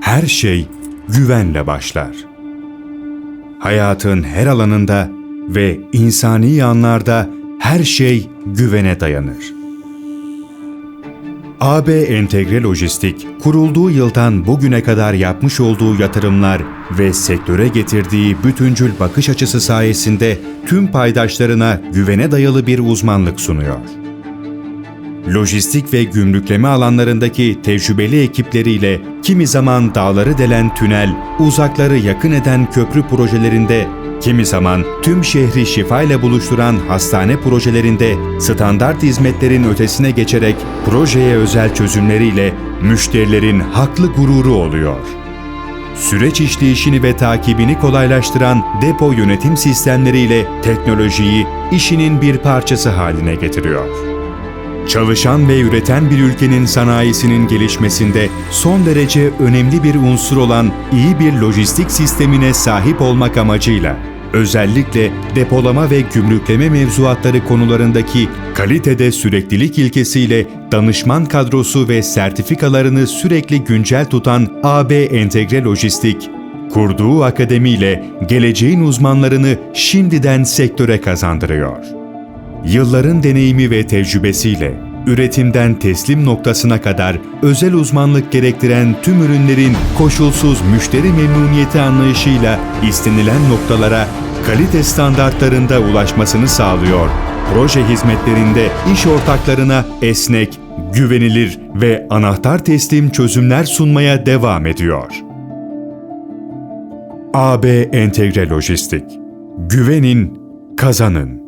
Her şey güvenle başlar. Hayatın her alanında ve insani anlarda her şey güvene dayanır. AB Entegre Lojistik, kurulduğu yıldan bugüne kadar yapmış olduğu yatırımlar ve sektöre getirdiği bütüncül bakış açısı sayesinde tüm paydaşlarına güvene dayalı bir uzmanlık sunuyor. Lojistik ve gümrükleme alanlarındaki tecrübeli ekipleriyle kimi zaman dağları delen tünel, uzakları yakın eden köprü projelerinde Kimi zaman tüm şehri şifayla buluşturan hastane projelerinde standart hizmetlerin ötesine geçerek projeye özel çözümleriyle müşterilerin haklı gururu oluyor. Süreç işleyişini ve takibini kolaylaştıran depo yönetim sistemleriyle teknolojiyi işinin bir parçası haline getiriyor. Çalışan ve üreten bir ülkenin sanayisinin gelişmesinde son derece önemli bir unsur olan iyi bir lojistik sistemine sahip olmak amacıyla özellikle depolama ve gümrükleme mevzuatları konularındaki kalitede süreklilik ilkesiyle danışman kadrosu ve sertifikalarını sürekli güncel tutan AB Entegre Lojistik, kurduğu akademiyle geleceğin uzmanlarını şimdiden sektöre kazandırıyor. Yılların deneyimi ve tecrübesiyle üretimden teslim noktasına kadar özel uzmanlık gerektiren tüm ürünlerin koşulsuz müşteri memnuniyeti anlayışıyla istenilen noktalara kalite standartlarında ulaşmasını sağlıyor. Proje hizmetlerinde iş ortaklarına esnek, güvenilir ve anahtar teslim çözümler sunmaya devam ediyor. AB Entegre Lojistik Güvenin, kazanın.